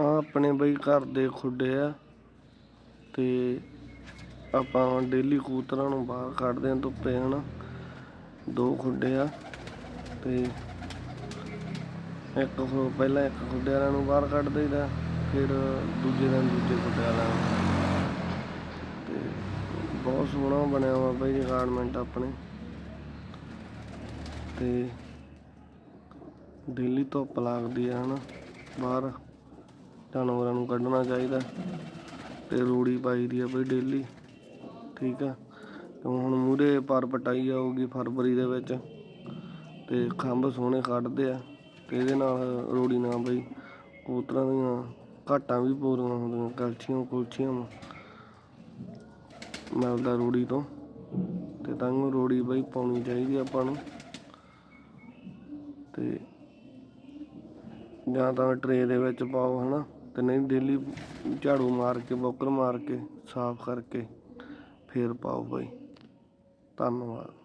ਆ ਆਪਣੇ ਬਈ ਘਰ ਦੇ ਖੁੱਡੇ ਆ ਤੇ ਆਪਾਂ ਡੇਲੀ ਕੂਤਰਾਂ ਨੂੰ ਬਾਹਰ ਕੱਢਦੇ ਆਂ ਧੁੱਪੇ, ਹਨਾ? ਦੋ ਖੁੱਡੇ ਆ ਤੇ ਇੱਕ ਖੁ- ਪਹਿਲਾਂ ਇੱਕ ਖੁੱਡੇ ਵਾਲਿਆਂ ਨੂੰ ਬਾਹਰ ਕੱਢ ਦਈਦਾ, ਫਿਰ ਦੂਜੇ ਦਿਨ ਦੂਜੇ ਖੁੱਡੇ ਵਾਲਿਆਂ ਨੂੰ। ਤੇ ਬਹੁਤ ਸੋਹਣਾ ਬਣਿਆ ਵਾ ਬਈ ਗਾਰਡਮੈਂਟ ਆਪਣੇ। ਤੇ ਡੇਲੀ ਧੁੱਪ ਲੱਗਦੀ ਆ, ਹਨਾ? ਬਾਹਰ ਜਾਨਵਰਾਂ ਨੂੰ ਕੱਢਣਾ ਚਾਹੀਦਾ ਤੇ ਰੂੜੀ ਪਾਈ ਦੀ ਆ ਬਈ ਡੇਲੀ, ਠੀਕ ਆ? ਤੇ ਹੁਣ ਮੂਰੇ ਪਰ ਪਟਾਈ ਆਊਗੀ ਫਰਵਰੀ ਦੇ ਵਿੱਚ ਤੇ ਖੰਭ ਸੋਹਣੇ ਕੱਢਦੇ ਆ ਤੇ ਇਹਦੇ ਨਾਲ ਰੋੜੀ ਨਾਲ ਬਈ ਕਬੂਤਰਾਂ ਦੀਆਂ ਘਾਟਾਂ ਵੀ ਪੂਰੀਆਂ ਹੁੰਦੀਆਂ ਕੈਲਸ਼ੀਅਮ ਕੁਲਸ਼ੀਅਮ ਮਿਲਦਾ ਰੂੜੀ ਤੋਂ ਤੇ ਤਾਂ ਰੋੜੀ ਬਈ ਪਾਉਣੀ ਚਾਹੀਦੀ ਆਪਾਂ ਨੂੰ। ਤੇ ਜਾਂ ਤਾਂ ਟਰੇ ਦੇ ਵਿੱਚ ਪਾਓ ਹਨਾ। ਤੇ ਨਹੀਂ, ਡੇਲੀ ਝਾੜੂ ਮਾਰ ਕੇ ਬੋਕਰ ਮਾਰ ਕੇ, ਸਾਫ਼ ਕਰਕੇ ਫੇਰ ਪਾਓ ਬਾਈ। ਧੰਨਵਾਦ।